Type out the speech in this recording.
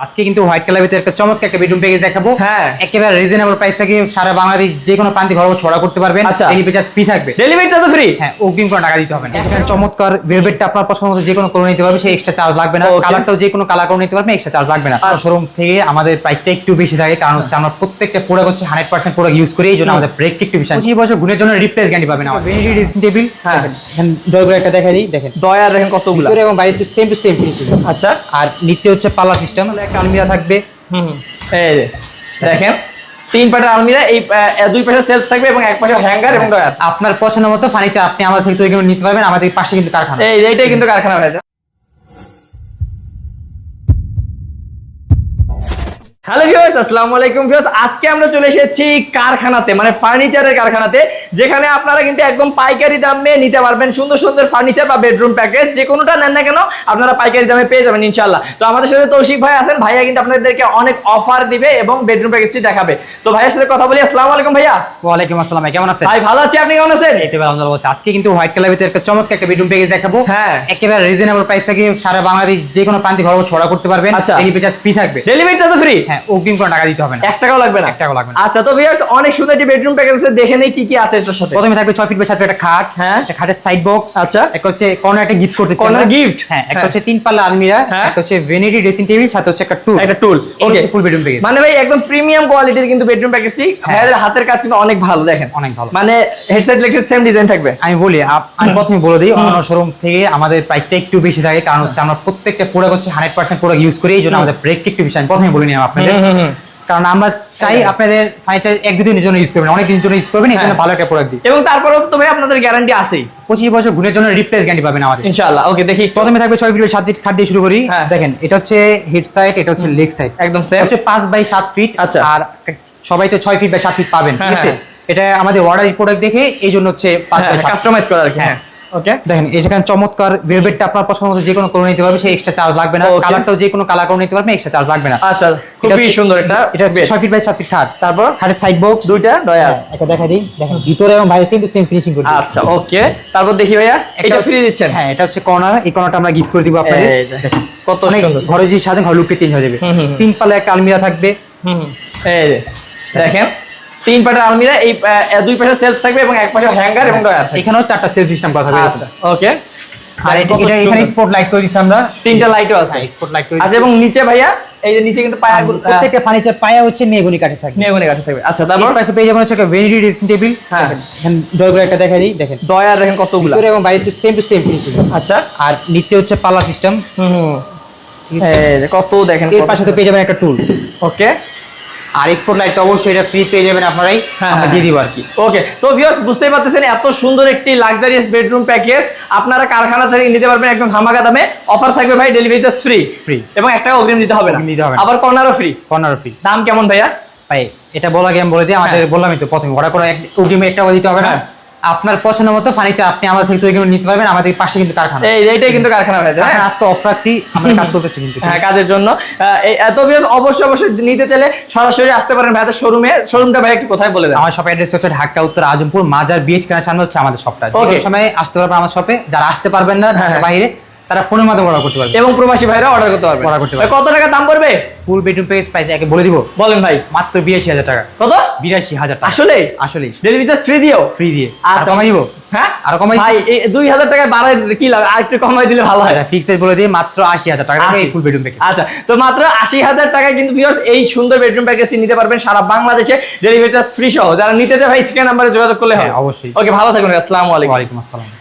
আজকে কিন্তু white colour ভিতরে একটা চমৎকার একটা বেডরুম প্যাকেজ দেখাবো। হ্যাঁ। একেবারে রিজনেবল প্রাইস থেকে সারা বাংলাদেশ যে কোনো প্রান্তিক ঘর ছড়া করতে পারবেন। আচ্ছা। এই পেজ ফ্রি থাকবে। ডেলিভারিটা তো ফ্রি হ্যাঁ অগ্রিম কোনো টাকা দিতে হবে না। এখানে চমৎকার ভেলভেটটা আপনার পছন্দ মতো যে কোনো করে নিতে পারবে সেই এক্সট্রা চার্জ লাগবে না. কালারটাও যে কোনো কালার করে নিতে পারবে এক্সট্রা চার্জ লাগবে না। আর শোরুম থেকে আমাদের প্রাইসটা একটু বেশি থাকে কারণ হচ্ছে আমরা প্রত্যেকটা প্রোডাক্ট হচ্ছে হান্ড্রেড পার্সেন্ট প্রোডাক্ট ইউজ করি এই জন্য আমাদের ব্রেক একটু বেশি পঁচিশ বছর গুণের জন্য রিপ্লেস গ্যারান্টি পাবেন আমার ভেনিটি ড্রেসিং টেবিল হ্যাঁ। জয়গুলো একটা দেখা দিই দেখেন। দয়ার দেখেন কতগুলো? এবং বাইরে সেম টু সেম ফিনিশিং আচ্ছা। আর নিচে হচ্ছে পাল্লা সিস্টেম একটা আলমিরা থাকবে। হুম হুম। এই দেখেন তিন পাটের আলমিরা এই দুই পাশে সেলফ থাকবে এবং এক পাশে হ্যাঙ্গার এবং ডয়ার আপনার পছন্দ মতো ফার্নিচার আপনি আমাদের থেকে নিতে পারবেন আমাদের পাশে কিন্তু কারখানা। এই এইটাই কিন্তু কারখানা হয়েছে হ্যালো ভিউয়ার্স আসসালামু আলাইকুম ভিউয়ার্স আজকে আমরা চলে এসেছি কারখানাতে মানে ফার্নিচারের কারখানাতে যেখানে আপনারা কিন্তু একদম পাইকারি দামে নিতে পারবেন সুন্দর সুন্দর ফার্নিচার বা বেডরুম প্যাকেজ যে কোনোটা নেন না কেন আপনারা পাইকারি দামে পেয়ে যাবেন ইনশাআল্লাহ। তো আমাদের সাথে তৌশিক ভাই আছেন ভাইয়া কিন্তু আপনাদেরকে অনেক অফার দিবে এবং বেডরুম প্যাকেজটি দেখাবে। তো ভাইয়ের সাথে কথা বলি আসসালামু আলাইকুম ভাইয়া। ওয়ালাইকুম আসসালাম ভাই, কেমন আছেন? ভাই ভালো আছি আপনি কেমন আছেন? এই তো। আজকে কিন্তু হোয়াইট কালার ভিতরে একটা চমৎকার একটা বেডরুম প্যাকেজ দেখাবো। হ্যাঁ। একেবারে রিজনেবল প্রাইস থেকে সারা বাংলাদেশ যে কোনো প্রান্তিক ঘর ছড়া করতে পারবেন। আচ্ছা। ফ্রি থাকবে। ডেলিভারিটা তো ফ্রি হ্যাঁ। অগ্রিম কোনো টাকা দিতে হবে না। এক টাকাও লাগবে না? এক টাকাও লাগবে না। আচ্ছা তো ভিউয়ার্স অনেক সুন্দর একটি বেডরুম প্যাকেজ আছে দেখে নেই কি কি আছে এটার সাথে। প্রথমে থাকবে ছয় ফিট বাই সাত ফিট একটা খাট হ্যাঁ। একটা খাটের সাইড বক্স আচ্ছা। একটা হচ্ছে কর্নার একটা গিফট করতেছি Corner আমরা। হ্যাঁ একটা। হচ্ছে তিন পাল্লা আলমিরা হ্যাঁ। একটা হচ্ছে ভেনিটি ড্রেসিং টেবিল সাথে হচ্ছে একটা টুল একটা টুল ওকে ফুল বেডরুম প্যাকেজ মানে ভাই একদম প্রিমিয়াম কোয়ালিটির কিন্তু বেডরুম প্যাকেজটি হাতের কাজ কিন্তু অনেক ভালো দেখেন। অনেক ভালো। মানে হেডসেট ইলেকট্রিক সেম ডিজাইন থাকবে। আমি বলি আমি প্রথমে বলে দিই অন্য শোরুম থেকে আমাদের প্রাইসটা একটু বেশি থাকে কারণ হচ্ছে আমরা প্রত্যেকটা প্রোডাক্ট হচ্ছে হান্ড্রেড পার্সেন্ট প্রোডাক্ট ইউজ করি এই জন্য আমাদের ব্রেক একটু বেশি। আমি প্রথমে বলে নিলাম আপনাদের। হুম, হুম, হুম। কারণ আমরা চাই হ্যাঁ। আপনাদের ফার্নিচার এক দুদিনের জন্য ইউজ করবেন অনেক দিনের জন্য ইউজ করবেন হ্যাঁ। ভালো একটা প্রোডাক্ট দিই এবং তারপরেও তো ভাই আপনাদের গ্যারান্টি আছেই। পঁচিশ বছর গুণের জন্য রিপ্লেস গ্যারান্টি পাবেন আমাদের। ইনশাআল্লাহ ওকে দেখি। প্রথমে থাকবে ছয় ফিট সাত ফিট খাট দিয়ে শুরু করি। হ্যাঁ। দেখেন এটা হচ্ছে হিট সাইড এটা হচ্ছে লেগ সাইড একদম সেম হচ্ছে পাঁচ বাই সাত ফিট আচ্ছা। আর সবাই তো ছয় ফিট বাই সাত ফিট পাবেন ঠিক হ্যাঁ, আছে এটা আমাদের অর্ডার প্রোডাক্ট দেখে এই জন্য হচ্ছে কাস্টমাইজ করা আর কি হ্যাঁ। ওকে দেখেন এখানে চমৎকার ভেলভেটটা আপনার পছন্দ মতো যে কোনো করে নিতে পারবে সেই এক্সট্রা চার্জ লাগবে না। কালারটাও যে কোনো কালার করে নিতে পারবে এক্সট্রা চার্জ লাগবে না। আচ্ছা খুবই সুন্দর এটা bed। ছয় ফিট বাই ফিট খাট। তারপর খাটের সাইড বক্স দুইটা ডয়ার একটা দেখা দিই। দেখেন ভিতরে এবং বাইরে সেম টু সেম ফিনিশিং করে আচ্ছা ওকে তারপর দেখি ভাইয়া এটা ফ্রি দিচ্ছেন? হ্যাঁ এটা হচ্ছে কর্নার এই কর্নারটা আমরা গিফট করে দিব আপনাদের। কত সুন্দর। ঘরে যদি সাজান ঘর লুকটা চেঞ্জ হয়ে যাবে। তিন পাল্লা একটা আলমিরা থাকবে। হুম। এই দেখেন। তিন পাটের আলমিরা এই দুই পাশে সেলফ থাকবে এবং এক পাশে হ্যাঙ্গার এবং ডয়ার থাকবে। এখানেও চারটা সেলফ সিস্টেম করা থাকবে আচ্ছা ওকে আর এটা এখানে স্পট লাইট করে দিচ্ছি আমরা। তিনটা লাইটও আছে। স্পট লাইট করে দিচ্ছি। এবং নিচে ভাইয়া এই যে নিচে কিন্তু পায়া প্রত্যেকটা ফার্নিচার পায়া হচ্ছে মেগুনি কাঠে থাকবে। মেগুনে কাঠে থাকবে। আচ্ছা তারপর? পাশে পেয়ে যাবেন হচ্ছে একটা ভেনিটি ড্রেসিং টেবিল হ্যাঁ। জয়গুলো একটা দেখা দিই দেখেন। ডয়ার দেখেন কতগুলো। ভিতরে এবং বাইরে তো সেম টু সেম ফিনিশিং আচ্ছা। আর নিচে হচ্ছে পাল্লা সিস্টেম হুম হুম। এই যে কত দেখেন এর পাশে তো পেয়ে যাবেন একটা টুল ওকে আর এক্সপোর্ট লাইট অবশ্যই এটা ফ্রি পেয়ে যাবেন আপনারাই হ্যাঁ, হ্যাঁ। দিয়ে দিব আর কি। ওকে তো ভিউয়ার্স বুঝতেই পারতেছেন এত সুন্দর একটি লাক্সারিয়াস বেডরুম প্যাকেজ আপনারা কারখানা থেকে নিতে পারবেন একদম ধামাকা দামে। অফার থাকবে ভাই ডেলিভারি চার্জ ফ্রি ফ্রি এবং একটা অগ্রিম দিতে হবে না। নিতে হবে। আবার কর্নারও ফ্রি ফ্রি দাম কেমন ভাইয়া? ভাই এটা বলা গেম বলে দিই আমাদের বললাম বললামই তো প্রথমে। অর্ডার করে অগ্রিমে একটা দিতে হবে না? হ্যাঁ। আপনার পছন্দ মতো ফার্নিচার আপনি আমাদের থেকে তৈরি নিতে পারবেন আমাদের পাশে কিন্তু কারখানা এই এইটাই কিন্তু কারখানা হয়েছে হ্যাঁ আজকে অফ রাখছি আমাদের কাজ চলতেছে কিন্তু হ্যাঁ কাজের জন্য। এই এত ভিউয়ার্স অবশ্যই অবশ্যই নিতে চাইলে সরাসরি আসতে পারেন ভাইয়াদের শোরুমে শোরুমটা ভাই একটু কোথায় বলে দেন? আমার শপ অ্যাড্রেস হচ্ছে ঢাকা উত্তর আজমপুর মাজার বিএচ কেনার সামনে হচ্ছে আমাদের শপটা ওই সময় আসতে পারবেন আমার শপে যারা আসতে পারবেন না হ্যাঁ, হ্যাঁ। বাইরে তারা ফোনের মাধ্যমে অর্ডার করতে পারবে। এবং প্রবাসী ভাইরা অর্ডার করতে পারবে। Order করতে পারবে। কত টাকা দাম পড়বে? ফুল বেডরুম পেজ প্রাইস একে বলে দিব। বলেন ভাই। মাত্র বিরাশি হাজার টাকা। কত? বিরাশি হাজার টাকা। আসলে? আসলে ডেলিভারি চার্জ ফ্রি দিও? ফ্রি দিয়ে। আচ্ছা। আচ্ছা। কমাই দিব? হ্যাঁ? আরও কমাই ভাই এই দুই হাজার টাকায় বাড়ায় কি লাগে আর একটু কমাই দিলে ভালো হয়। ফিক্স প্রাইস বলে দিয়ে মাত্র আশি হাজার টাকা এই ফুল বেডরুম প্যাকেজ আচ্ছা তো মাত্র আশি হাজার টাকায় কিন্তু ভিউয়ার্স এই সুন্দর বেডরুম প্যাকেজটি নিতে পারবেন সারা বাংলাদেশে। ডেলিভারি চার্জ ফ্রি সহ। যারা নিতে চায় ভাই স্ক্রিন নাম্বারে যোগাযোগ করলে হ্যাঁ, অবশ্যই। ওকে ভালো থাকুন আসসালামু আলাইকুম। ওয়ালাইকুম আসসালাম।